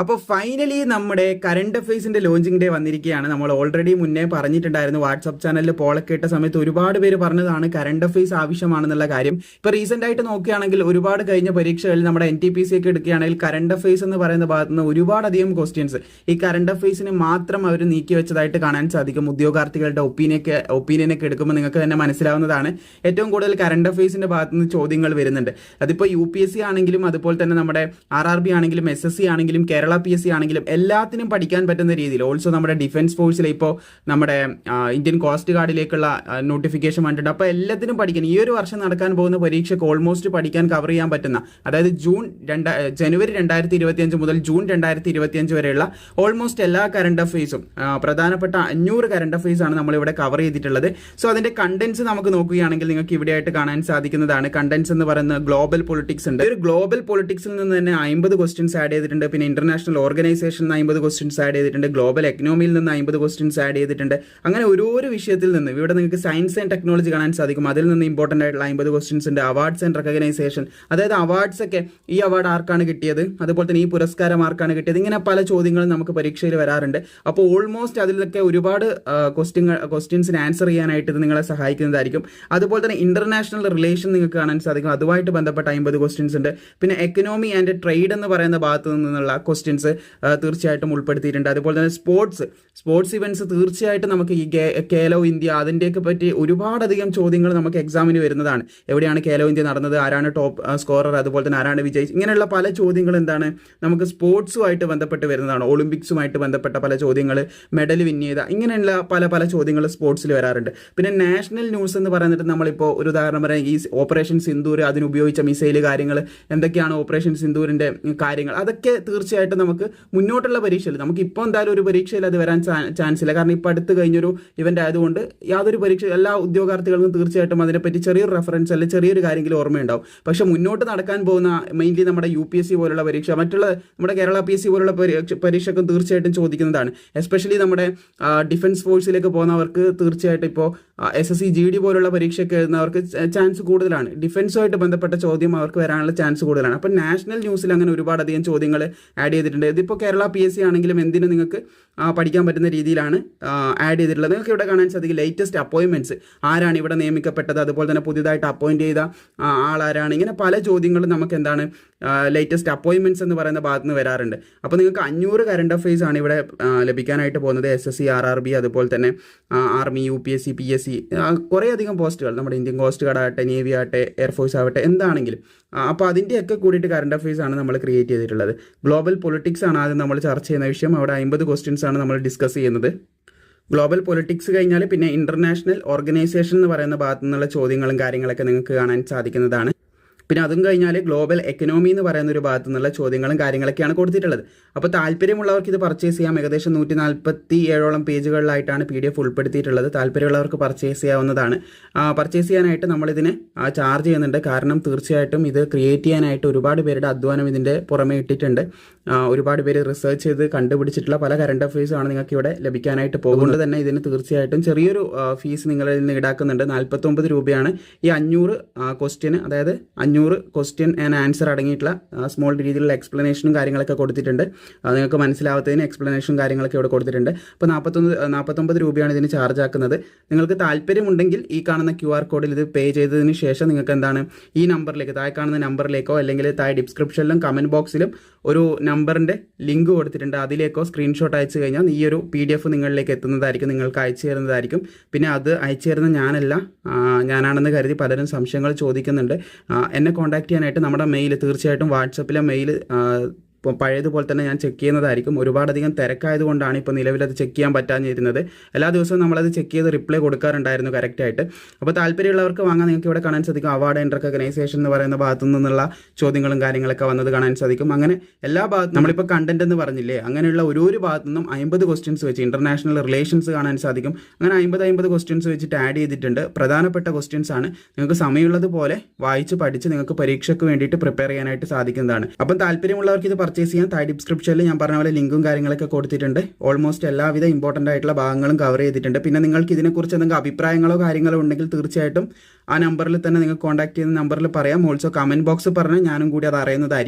അപ്പോൾ ഫൈനലി നമ്മുടെ current അഫയേഴ്സിന്റെ launching day വന്നിരിക്കുകയാണ്. നമ്മൾ ഓൾറെഡി മുന്നേ പറഞ്ഞിട്ടുണ്ടായിരുന്നു വാട്സ്ആപ്പ് ചാനലിൽ പോളൊക്കെ ഇട്ട സമയത്ത് ഒരുപാട് പേര് പറഞ്ഞതാണ് കറണ്ട് അഫയേഴ്സ് ആവശ്യമാണെന്നുള്ള കാര്യം. ഇപ്പോൾ റീസെന്റ് ആയിട്ട് നോക്കുകയാണെങ്കിൽ ഒരുപാട് കഴിഞ്ഞ പരീക്ഷകളിൽ നമ്മുടെ എൻ ടി പി സി ഒക്കെ എടുക്കുകയാണെങ്കിൽ കറണ്ട് അഫയേഴ്സ് എന്ന് പറയുന്ന ഭാഗത്ത് നിന്ന് ഒരുപാടധികം ക്വസ്റ്റ്യൻസ് ഈ കറണ്ട് അഫയേഴ്സിന് മാത്രം അവർ നീക്കി വെച്ചതായിട്ട് കാണാൻ സാധിക്കും. ഉദ്യോഗാർത്ഥികളുടെ ഒപ്പീനിയൊക്കെ ഒപ്പീനിയനൊക്കെ എടുക്കുമ്പോൾ നിങ്ങൾക്ക് തന്നെ മനസ്സിലാവുന്നതാണ്. ഏറ്റവും കൂടുതൽ കറണ്ട് അഫയേഴ്സിന്റെ ഭാഗത്ത് നിന്ന് ചോദ്യങ്ങൾ വരുന്നുണ്ട്. അതിപ്പോൾ യു പി എസ് സി ആണെങ്കിലും അതുപോലെ തന്നെ നമ്മുടെ ആർ ആർ ബി ആണെങ്കിലും എസ് എസ് സി ആണെങ്കിലും കേരള പി എസ് സി ആണെങ്കിലും എല്ലാത്തിനും പഠിക്കാൻ പറ്റുന്ന രീതിയിൽ ഓൾസോ നമ്മുടെ ഡിഫൻസ് ഫോഴ്സിലെ ഇപ്പോൾ നമ്മുടെ ഇന്ത്യൻ കോസ്റ്റ് ഗാർഡിലേക്കുള്ള നോട്ടിഫിക്കേഷൻ വന്നിട്ടുണ്ട്. അപ്പോൾ എല്ലാത്തിനും പഠിക്കാൻ ഈ ഒരു വർഷം നടക്കാൻ പോകുന്ന പരീക്ഷയ്ക്ക് ഓൾമോസ്റ്റ് പഠിക്കാൻ കവർ ചെയ്യാൻ പറ്റുന്ന അതായത് ജൂൺ രണ്ട ജനുവരി രണ്ടായിരത്തി ഇരുപത്തിയഞ്ച് മുതൽ ജൂൺ രണ്ടായിരത്തി ഇരുപത്തിയഞ്ച് വരെയുള്ള ഓൾമോസ്റ്റ് എല്ലാ കറണ്ട് അഫേഴ്സും പ്രധാനപ്പെട്ട അഞ്ഞൂറ് കറണ്ട് അഫയേഴ്സ് ആണ് നമ്മളിവിടെ കവർ ചെയ്തിട്ടുള്ളത്. സോ അതിന്റെ കണ്ടൻസ് നമുക്ക് നോക്കുകയാണെങ്കിൽ നിങ്ങൾക്ക് ഇവിടെയായിട്ട് കാണാൻ സാധിക്കുന്നതാണ്. കണ്ടൻസ് എന്ന് പറയുന്ന ഗ്ലോബൽ പൊളിറ്റിക്സ് ഉണ്ട്. ഒരു ഗ്ലോബൽ പൊളിറ്റിക്സിൽ നിന്ന് തന്നെ അമ്പത് ക്വസ്റ്റ്യൻസ് ആഡ് ചെയ്തിട്ടുണ്ട്. പിന്നെ ഇന്റർനാഷണൽ ഓർഗനൈസേഷൻ നിന്ന് അമ്പത് ക്വസ്റ്റ്യൻസ് ആഡ് ചെയ്തിട്ടുണ്ട്. ഗ്ലോബൽ എക്കണോമിയിൽ നിന്ന് അമ്പത് ക്വസ്റ്റ്യൻസ് ആഡ് ചെയ്തിട്ടുണ്ട്. അങ്ങനെ ഓരോരോ വിഷയത്തിൽ നിന്ന് ഇവിടെ നിങ്ങൾക്ക് സയൻസ് ആൻഡ് ടെക്നോളജി കാണാൻ സാധിക്കും. അതിൽ നിന്ന് ഇമ്പോർട്ടന്റ് ആയിട്ടുള്ള അമ്പത് ക്വസ്റ്റ്യൻസ് ഉണ്ട്. അവാർഡ്സ് ആൻഡ് റെക്കഗ്നൈസേഷൻ അതായത് അവാർഡ്സ് ഒക്കെ ഈ അവാർഡ് ആർക്കാണ് കിട്ടിയത്? അതുപോലെ തന്നെ ഈ പുരസ്കാരം ആർക്കാണ് കിട്ടിയത്? ഇങ്ങനെ പല ചോദ്യങ്ങളും നമുക്ക് പരീക്ഷയിൽ വരാറുണ്ട്. അപ്പോൾ ഓൾമോസ്റ്റ് അതിലൊക്കെ ഒരുപാട് ക്വസ്റ്റ്യൻ ക്വസ്റ്റ്യൻസിന് ആൻസർ ചെയ്യാനായിട്ട് ഇത് നിങ്ങളെ സഹായിക്കുന്നതായിരിക്കും. അതുപോലെ തന്നെ ഇന്റർനാഷണൽ റിലേഷൻ നിങ്ങൾക്ക് കാണാൻ സാധിക്കും. അതുമായിട്ട് ബന്ധപ്പെട്ട അമ്പത് ക്വസ്റ്റ്യൻസ് ഉണ്ട്. പിന്നെ എക്കണോമി ആൻഡ് ട്രേഡ് എന്ന് പറയുന്ന ഭാഗത്ത് നിന്നുള്ള ക്വസ്റ്റ്യൻസ് തീർച്ചയായിട്ടും ഉൾപ്പെടുത്തിയിട്ടുണ്ട്. അതുപോലെ തന്നെ സ്പോർട്സ്. സ്പോർട്സ് ഇവന്റ്സ് തീർച്ചയായിട്ടും നമുക്ക് ഈ കേലോ ഇന്ത്യ അതിന്റെയൊക്കെ പറ്റി ഒരുപാടധികം ചോദ്യങ്ങൾ നമുക്ക് എക്സാമിന് വരുന്നതാണ്. എവിടെയാണ് കേലോ ഇന്ത്യ നടന്നത്? ആരാണ് ടോപ്പ് സ്കോറർ? അതുപോലെ തന്നെ ആരാണ് വിജയിച്ച് ഇങ്ങനെയുള്ള പല ചോദ്യങ്ങൾ എന്താണ് നമുക്ക് സ്പോർട്സുമായിട്ട് ബന്ധപ്പെട്ട് വരുന്നതാണ്. ഒളിമ്പിക്സുമായിട്ട് ബന്ധപ്പെട്ട പല ചോദ്യങ്ങൾ മെഡൽ വിൻ ചെയ്ത ഇങ്ങനെയുള്ള പല പല ചോദ്യങ്ങൾ സ്പോർട്സിൽ വരാറുണ്ട്. പിന്നെ നാഷണൽ ന്യൂസ് എന്ന് പറയുന്നിട്ട് നമ്മളിപ്പോൾ ഒരു ഉദാഹരണം പറയാം. ഈ ഓപ്പറേഷൻ സിന്ദൂർ അതിനുപയോഗിച്ച മിസൈൽ കാര്യങ്ങൾ എന്തൊക്കെയാണ് ഓപ്പറേഷൻ സിന്ദൂരിന്റെ കാര്യങ്ങൾ? അതൊക്കെ തീർച്ചയായിട്ടും നമുക്ക് മുന്നോട്ടുള്ള പരീക്ഷയിൽ നമുക്ക് ഇപ്പോൾ എന്തായാലും ഒരു പരീക്ഷയിൽ അത് വരാൻ ചാൻസ് ഇല്ല കാരണം ഇപ്പോൾ അടുത്ത് കഴിഞ്ഞൊരു ഇവന്റ് ആയതുകൊണ്ട് യാതൊരു പരീക്ഷ എല്ലാ ഉദ്യോഗാർത്ഥികൾക്കും തീർച്ചയായിട്ടും അതിനെപ്പറ്റി ചെറിയൊരു റെഫറൻസ് അല്ലെങ്കിൽ ചെറിയൊരു കാര്യമെങ്കിലും ഓർമ്മയുണ്ടാവും. പക്ഷെ മുന്നോട്ട് നടക്കാൻ പോകുന്ന മെയിൻലി നമ്മുടെ യു പി എസ് സി പോലുള്ള പരീക്ഷ മറ്റുള്ള നമ്മുടെ കേരള പി എസ് സി പോലുള്ള പരീക്ഷ- തീർച്ചയായിട്ടും ചോദിക്കുന്നതാണ്. എസ്പെഷ്യലി നമ്മുടെ ഡിഫൻസ് ഫോഴ്സിലേക്ക് പോകുന്നവർക്ക് തീർച്ചയായിട്ടും ഇപ്പോൾ S S C G D പോലുള്ള പരീക്ഷയ്ക്ക് എഴുതുന്നവർക്ക് ചാൻസ് കൂടുതലാണ്. ഡിഫൻസുമായിട്ട് ബന്ധപ്പെട്ട ചോദ്യം അവർക്ക് വരാനുള്ള ചാൻസ് കൂടുതലാണ്. അപ്പോൾ നാഷണൽ ന്യൂസിൽ അങ്ങനെ ഒരുപാട് അധികം ചോദ്യങ്ങൾ ആഡ് ചെയ്തിട്ടുണ്ട്. ഇതിപ്പോൾ കേരള പി എസ് സി ആണെങ്കിലും എന്തിനും നിങ്ങൾക്ക് പഠിക്കാൻ പറ്റുന്ന രീതിയിലാണ് ആഡ് ചെയ്തിട്ടുള്ളത്. നിങ്ങൾക്ക് ഇവിടെ കാണാൻ സാധിക്കും ലേറ്റസ്റ്റ് അപ്പോയിൻമെന്റ്സ് ആരാണ് ഇവിടെ നിയമിക്കപ്പെട്ടത്? അതുപോലെ തന്നെ പുതിയതായിട്ട് അപ്പോയിന്റ് ചെയ്ത ആളാരാണ്? ഇങ്ങനെ പല ചോദ്യങ്ങളും നമുക്ക് എന്താണ് ലേറ്റസ്റ്റ് അപ്പോയിൻമെന്റ്സ് എന്ന് പറയുന്ന ഭാഗത്ത് നിന്ന് വരാറുണ്ട്. അപ്പോൾ നിങ്ങൾക്ക് അഞ്ഞൂറ് കറണ്ട് അഫയേഴ്സ് ആണ് ഇവിടെ ലഭിക്കാനായിട്ട് പോകുന്നത്. S S C R R B അതുപോലെ തന്നെ army U P S C P S C കുറേ അധികം പോസ്റ്റുകൾ നമ്മുടെ ഇന്ത്യൻ കോസ്റ്റ് ഗാർഡ് ആകട്ടെ നേവി ആകട്ടെ എയർഫോഴ്സ് ആവട്ടെ എന്താണെങ്കിലും. അപ്പോൾ അതിന്റെയൊക്കെ കൂടിയിട്ട് കറണ്ട് അഫയേഴ്സ് ആണ് നമ്മൾ ക്രിയേറ്റ് ചെയ്തിട്ടുള്ളത്. ഗ്ലോബൽ പൊളിറ്റിക്സ് ആണ് ആദ്യം നമ്മൾ ചർച്ച ചെയ്യുന്ന വിഷയം. അവിടെ അമ്പത് ക്വസ്റ്റ്യൻസ് ആണ് നമ്മൾ ഡിസ്കസ് ചെയ്യുന്നത്. ഗ്ലോബൽ പൊളിറ്റിക്സ് കഴിഞ്ഞാൽ പിന്നെ ഇന്റർനാഷണൽ ഓർഗനൈസേഷൻ എന്ന് പറയുന്ന ഭാഗത്തു നിന്നുള്ള ചോദ്യങ്ങളും കാര്യങ്ങളൊക്കെ നിങ്ങൾക്ക് കാണാൻ സാധിക്കുന്നതാണ്. പിന്നെ അതും കഴിഞ്ഞാൽ ഗ്ലോബൽ എക്കണോമി എന്ന് പറയുന്ന ഒരു ഭാഗത്തു നിന്നുള്ള ചോദ്യങ്ങളും കാര്യങ്ങളൊക്കെയാണ് കൊടുത്തിട്ടുള്ളത്. അപ്പോൾ താല്പര്യമുള്ളവർക്ക് ഇത് പർച്ചേസ് ചെയ്യാം. ഏകദേശം നൂറ്റി നാൽപ്പത്തി ഏഴോളം പേജുകളിലായിട്ടാണ് പി ഡി എഫ് ഉൾപ്പെടുത്തിയിട്ടുള്ളത്. താല്പര്യമുള്ളവർക്ക് പർച്ചേസ് ചെയ്യാവുന്നതാണ്. പർച്ചേസ് ചെയ്യാനായിട്ട് നമ്മളിതിനെ ചാർജ് ചെയ്യുന്നുണ്ട്. കാരണം തീർച്ചയായിട്ടും ഇത് ക്രിയേറ്റ് ചെയ്യാനായിട്ട് ഒരുപാട് പേരുടെ അധ്വാനം ഇതിന്റെ പുറമെ ഇട്ടിട്ടുണ്ട്. ഒരുപാട് പേര് റിസർച്ച് ചെയ്ത് കണ്ടുപിടിച്ചിട്ടുള്ള പല കറണ്ട് അഫയേഴ്സാണ് നിങ്ങൾക്ക് ഇവിടെ ലഭിക്കാനായിട്ട് പോകുന്നത്. തന്നെ ഇതിന് തീർച്ചയായിട്ടും ചെറിയൊരു ഫീസ് നിങ്ങളിൽ നിന്ന് ഈടാക്കുന്നുണ്ട്. നാൽപ്പത്തൊമ്പത് രൂപയാണ് ഈ അഞ്ഞൂറ് ക്വസ്റ്റ്യന് അതായത് അഞ്ഞൂറ് ക്വസ്റ്റ്യൻ ആൻഡ് ആൻസർ അടങ്ങിയിട്ടുള്ള സ്മോൾ രീതിയിലുള്ള എക്സ്പ്ലനേഷനും കാര്യങ്ങളൊക്കെ കൊടുത്തിട്ടുണ്ട്. നിങ്ങൾക്ക് മനസ്സിലാവാത്തതിന് എക്സ്പ്ലനേഷനും കാര്യങ്ങളൊക്കെ ഇവിടെ കൊടുത്തിട്ടുണ്ട്. അപ്പോൾ നാൽപ്പത്തൊന്ന് നാൽപ്പത്തൊമ്പത് രൂപയാണ് ഇതിന് ചാർജ് ആക്കുന്നത്. നിങ്ങൾക്ക് താല്പര്യമുണ്ടെങ്കിൽ ഈ കാണുന്ന ക്യു ആർ കോഡിൽ ഇത് പേ ചെയ്തതിന് ശേഷം നിങ്ങൾക്ക് എന്താണ് ഈ നമ്പറിലേക്ക് താഴെ കാണുന്ന നമ്പറിലേക്കോ അല്ലെങ്കിൽ താഴെ ഡിസ്ക്രിപ്ഷനിലും കമന്റ് ബോക്സിലും ഒരു നമ്പറിന്റെ ലിങ്ക് കൊടുത്തിട്ടുണ്ട്. അതിലേക്കോ സ്ക്രീൻഷോട്ട് അയച്ചു കഴിഞ്ഞാൽ ഈ ഒരു പി ഡി എഫ് നിങ്ങളിലേക്ക് എത്തുന്നതായിരിക്കും നിങ്ങൾക്ക് അയച്ചു തരുന്നതായിരിക്കും. പിന്നെ അത് അയച്ചു തരുന്ന ഞാനല്ല ഞാനാണെന്ന് കരുതി പലരും സംശയങ്ങൾ ചോദിക്കുന്നുണ്ട്. ആ, എന്നെ കോൺടാക്ട് ചെയ്യാനായിട്ട് നമ്മുടെ മെയിൽ തീർച്ചയായിട്ടും വാട്സപ്പിലെ മെയിൽ ഇപ്പോൾ പഴയതുപോലെ തന്നെ ഞാൻ ചെക്ക് ചെയ്യുന്നതായിരിക്കും. ഒരുപാടധികം തിരക്കായതുകൊണ്ടാണ് ഇപ്പോൾ നിലവിലത് ചെക്ക് ചെയ്യാൻ പറ്റാഞ്ഞിരുന്നത്. എല്ലാ ദിവസവും നമ്മളത് ചെക്ക് ചെയ്ത് റിപ്ലൈ കൊടുക്കാറുണ്ടായിരുന്നു കറക്റ്റായിട്ട് അപ്പോൾ താല്പര്യമുള്ളവർക്ക് വാങ്ങാൻ നിങ്ങൾക്ക് ഇവിടെ കാണാൻ സാധിക്കും. അവാർഡ് ആൻഡ് റെക്കഗ്നൈസേഷൻ എന്ന് പറയുന്ന ഭാഗത്തു നിന്നുള്ള ചോദ്യങ്ങളും കാര്യങ്ങളൊക്കെ വന്നത് കാണാൻ സാധിക്കും. അങ്ങനെ എല്ലാ ഭാഗത്തും നമ്മളിപ്പോൾ കണ്ടന്റ് എന്ന് പറഞ്ഞില്ലേ അങ്ങനെയുള്ള ഒരു ഒരു ഭാഗത്തു നിന്നും അമ്പത് ക്വസ്റ്റ്യൻസ് വെച്ച് ഇന്റർനാഷണൽ റിലേഷൻസ് കാണാൻ സാധിക്കും. അങ്ങനെ അമ്പത് അമ്പത് ക്വസ്റ്റ്യൻസ് വെച്ചിട്ട് ആഡ് ചെയ്തിട്ടുണ്ട്. പ്രധാനപ്പെട്ട ക്വസ്റ്റ്യൻസ് ആണ്. നിങ്ങൾക്ക് സമയമുള്ളതുപോലെ വായിച്ച് പഠിച്ച് നിങ്ങൾക്ക് പരീക്ഷയ്ക്ക് വേണ്ടിയിട്ട് പ്രിപ്പയർ ചെയ്യാനായിട്ട് സാധിക്കുന്നതാണ്. അപ്പം താല്പര്യമുള്ളവർക്ക് ഇത് പർച്ചേസ് ചെയ്യാൻ താഴെ ഡിസ്ക്രിപ്ഷനിൽ ഞാൻ പറഞ്ഞ പോലെ ലിങ്കും കാര്യങ്ങളൊക്കെ കൊടുത്തിട്ടുണ്ട്. ഓൾമോസ്റ്റ് എല്ലാവിധ ഇമ്പോർട്ടന്റ് ആയിട്ടുള്ള ഭാഗങ്ങളും കവർ ചെയ്തിട്ടുണ്ട്. പിന്നെ നിങ്ങൾക്ക് ഇതിനെക്കുറിച്ച് എന്തെങ്കിലും അഭിപ്രായങ്ങളോ കാര്യങ്ങളോ ഉണ്ടെങ്കിൽ തീർച്ചയായിട്ടും ആ നമ്പറിൽ തന്നെ നിങ്ങൾക്ക് കോൺടാക്ട് ചെയ്യുന്ന നമ്പറിൽ പറയാം. ഓൾസോ കമന്റ് ബോക്സ് പറഞ്ഞാൽ ഞാനും കൂടി അത് അറിയുന്നതായിരിക്കും.